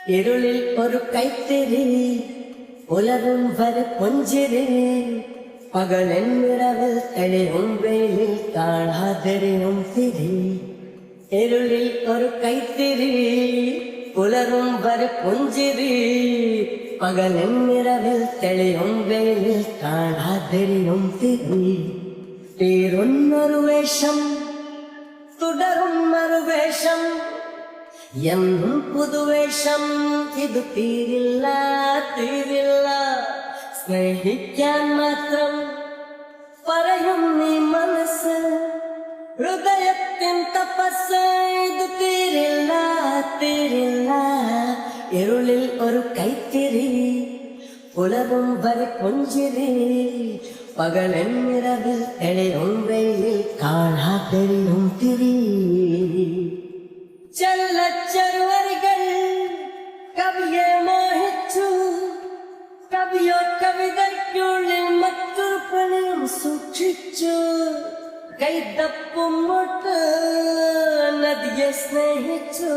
ഇരുളിൽ ഒരു കൈത്തിരി പുലരും വരെ പുഞ്ചിരി പകലെന്നിരവിൽ തെളിയും വെയിലിൽ കാണാതെറിയും തിരി ഇരുളിൽ ഒരു കൈത്തിരി പുലരും വരെ പുഞ്ചിരി പകലെന്നിരവിൽ തെളിയും വെയിലിൽ കാണാതെറിയും തിരി തീരുന്നൊരു വേഷം തുടരും മറുവേഷം എന്നും പുതുവേഷം ഇത് തീരില്ല തീരില്ല. സ്നേഹിക്കാൻ മാത്രം പറയും നീ മനസ്സ്. ഹൃദയത്തിൻ തപസ് ഇത് തീരില്ല തീരില്ല. ഇരുളിൽ ഒരു കൈത്തിരി പുലരും വരെ പുഞ്ചിരി. പകലെന്നിരവിൽ തെളിയും വെയിലിൽ കാണാതെറിയും തിരി. സൂക്ഷിച്ചു കൈതപ്പും മുട്ട് നദിയെ സ്നേഹിച്ചു.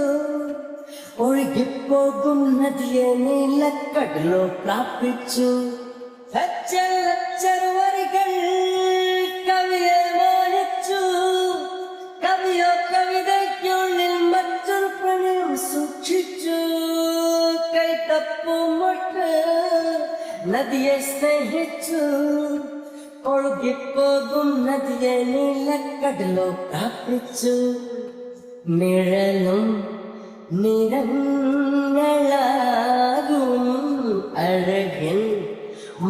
ഒഴുകിപ്പോകും നദിയെ നീലക്കടലോ പ്രാപിച്ചു. ചെറുവരികൾ കവിയെ മോഹിച്ചു കവിയോ കവിതയ്ക്കുള്ളിൽ മറ്റൊരു പ്രണയം സൂക്ഷിച്ചു. കൈതപ്പുമുട്ട് നദിയെ സ്നേഹിച്ചു. ഒഴുകിപ്പോകും നദിയെ നീലക്കടലോ പ്രാപിച്ചു നിഴലും നിറങ്ങളാകും അഴകിൽ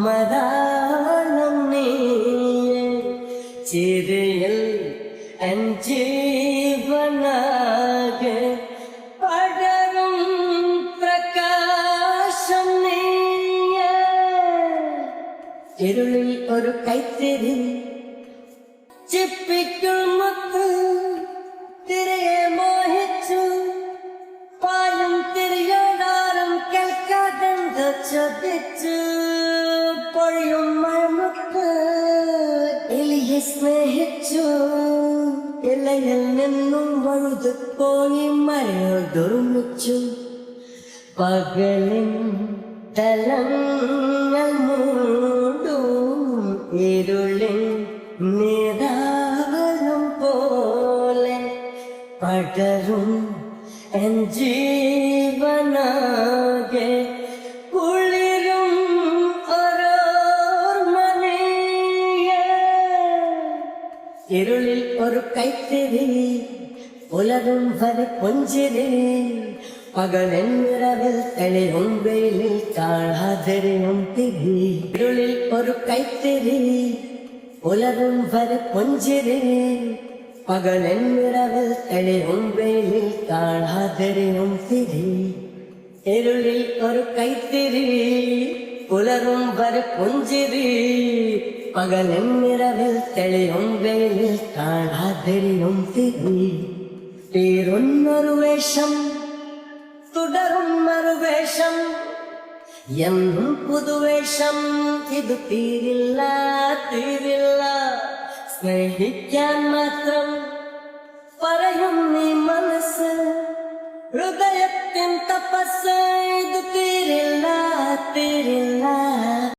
മതാളം നീയെ. ചിരിയിൽ എൻ ഇരുളിൽ ഒരു കൈത്തിരി ചിപ്പിക്കുൾ മുത്ത് തിരയെ മോഹിച്ചു. പാലും തിരിയോടാറും കേൾക്കാതെന്ത് ചോദിച്ചു പൊഴിയും മഴമുക്ക് എലിയെ സ്നേഹിച്ചു. ഇലയിൽ നിന്നും വഴുത് പോയി മഴയോടൊരുമിച്ചു പകലിൻ തലങ്ങൾ ഇരുളിൻ നിരാളം പോലെ പടരും എൻ ജീവനാകെ കുളിരും ഓരോർമനീയ ഇരുളിൽ ഒരു കൈത്തിരി പുലരും വരെ പുഞ്ചിരി പകലെന്നിരവിൽ തെളിയും വെയിലിൽ കാണാതെറിയും തിരി ഇരുളിൽ ഒരു കൈത്തിരി പുലരും വരെ പുഞ്ചിരി പകലെന്നിരവിൽ തെളിയും വെയിലിൽ കാണാതെറിയും തിരി ഇരുളിൽ ഒരു കൈത്തിരി പുലരും വരെ പുഞ്ചിരി പകലെന്നിരവിൽ തെളിയും വെയിലിൽ കാണാതെറിയും തിരി തീരുന്നൊരു വേഷം തുടരും മറുവേഷം. എന്നും പുതുവേഷം. ഇത് തീരില്ല തീരില്ല. സ്നേഹിക്കാൻ മാത്രം പറയും നീ മനസ്സ്. ഹൃദയത്തിൻ തപസ്. ഇത് തീരില്ല തീരില്ല.